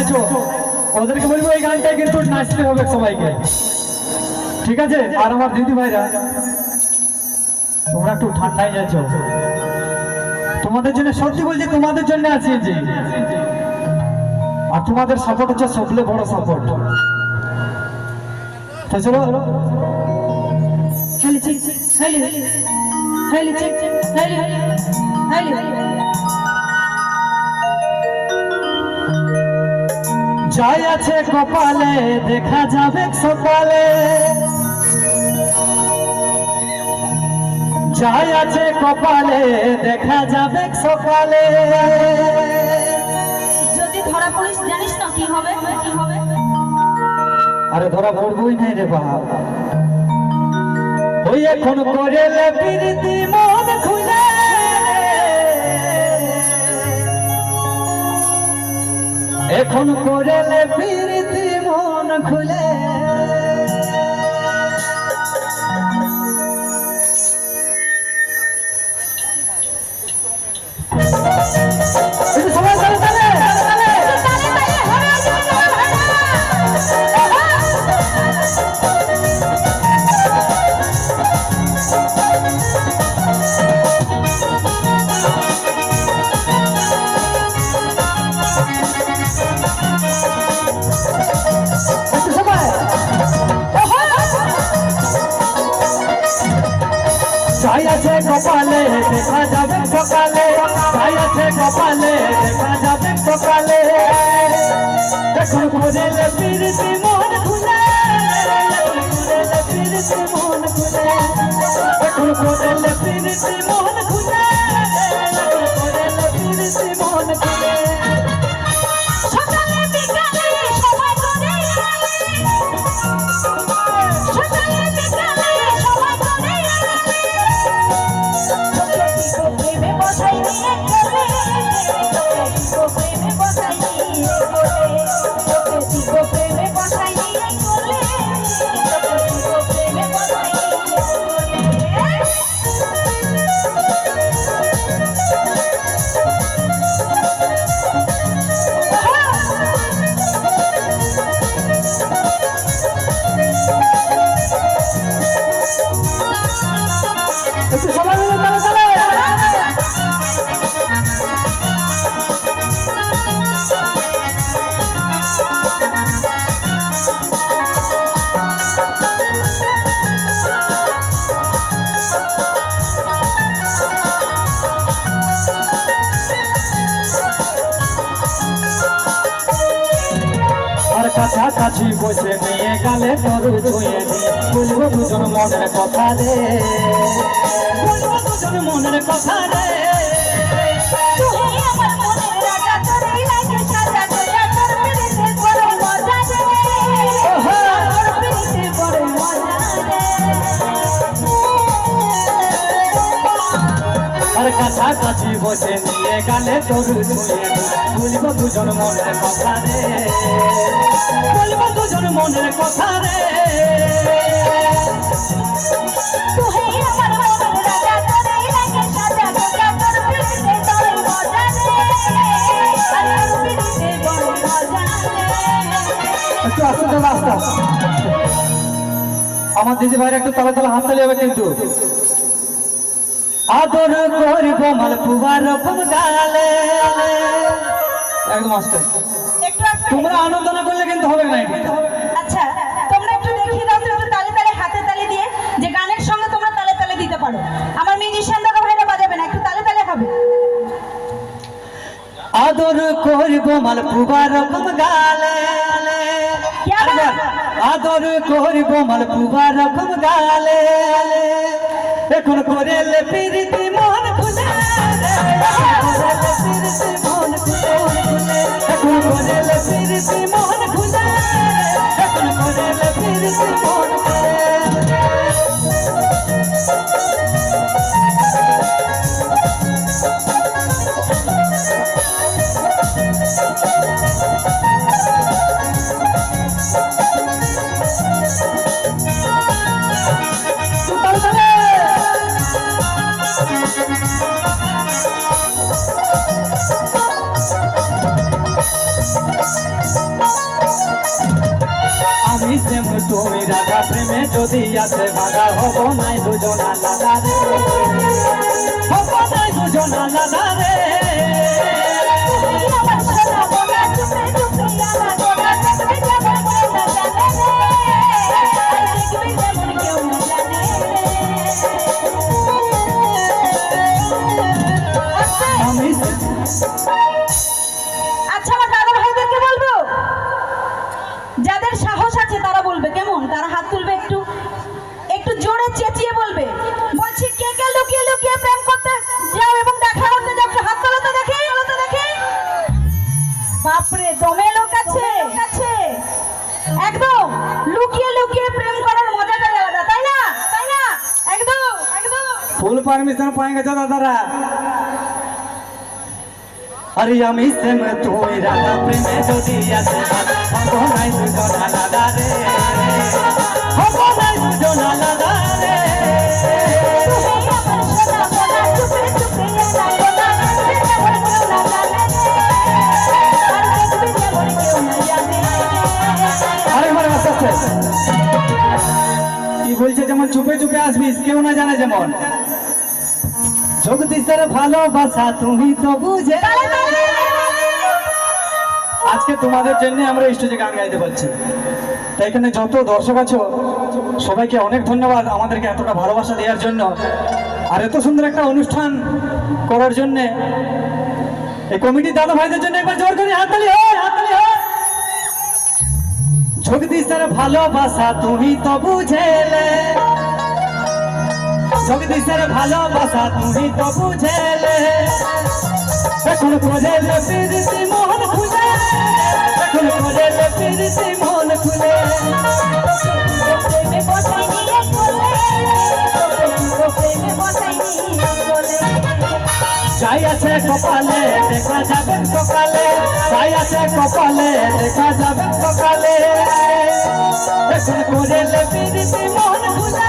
আছো ওদেরকে বলব এই গানটাই কিন্তু নাচতে হবে সবাইকে। ঠিক আছে? আর আমার দিদি ভাইরা, তোমরা একটু ঠান্ডায় যাচ্ছ। তোমাদের জন্য সত্যি বলছি, তোমাদের জন্য আছি যে। আর তোমাদের সাপোর্ট হচ্ছে সবলে বড় সাপোর্ট চলো। হেলি চেক হেলি হেলি চেক হেলি যাই আছে কপালে দেখা যাবে সকালে। যাই আছে কপালে দেখা যাবে সকালে। যদি ধরা পড়িস জানিস না কি হবে? কি হবে? আরে ধরা পড়বই নাই রে বাপ। ওই এখন করে প্রীতি এখন করেলে প্রীতি মন খুলে। সবাই সকালে এখন করেলে প্রীতি মন খুলে করেলে প্রীতি মন খুলে এখন করেলে প্রীতি মন খুলে কাছাকাছি বসে নিয়ে গালে তরু ছুঁয়ে দিয়ে। বলব দুজন মনের কথা রে। বলব দুজন মনের কথা রে। বসে নিয়ে গেলে তরু দুজন মনের কথা রে। বলব দুজন মনের কথা রে। একটু আস্তে। আমার দিদি ভাইরা একটু তলা তলা হাত তালি হবে কিন্তু। আদর করিব মালপুয়া রকম গালে একদম আস্তে। তোমরা আনন্দ না করলে কিন্তু হবে না। আচ্ছা তোমরা একটু দেখিয়ে দাও একটু তালে তালে হাতে তালে দিয়ে যে গানের সঙ্গে তোমরা তালে তালে দিতে পারো। আমার মিউজিশিয়ান দাদা ভাইরা বাজাবে না একটু তালে তালে হবে। আদর করিব মালপুয়া রকম গালে? আদর করিব মালপুয়া রকম গালে এখন করেলে প্রীতি মন খুলে প্রেমে যদি আছে বাধা হব নাই দুজন আলাদা রে। হব নাই দুজন আলাদা রে। তুমি परमिशन पाएंगे चलो जरा अरे আমি সেম তুই রাধা প্রেমে যদি আছে হব নাই দুজন আলাদা রে। হব নাই দুজন আলাদা রে। কি বলছে যেমন চুপে চুপে আসবিস কেউ না জানে যেমন। জগদীশের ভালোবাসা তুমি তো বুঝে আজকে তোমাদের জন্য আমরা স্টেজে গান গাইতে পারছি। তাই এখানে যত দর্শক আছো সবাইকে অনেক ধন্যবাদ আমাদেরকে এতটা ভালোবাসা দেওয়ার জন্য। আর এত সুন্দর একটা অনুষ্ঠান করার জন্য। এই কমিটির দাদা ভাইদের জন্য একবার জোর করে হাততালি হয় হাততালি হয় জগদীশের ভালোবাসা তুমি তো বুঝেলে। জগদীশের ভালোবাসা তুমি তো বুঝেলে। এখন খোঁজেলে প্রীতি মন খুলে এখন খোঁজেলে প্রীতি মন খুলে যাই আছে কপালে দেখা যাবে সকালে। যাই আছে কপালে দেখা যাবে সকালে। এখন খোঁজেলে প্রীতি মন খুলে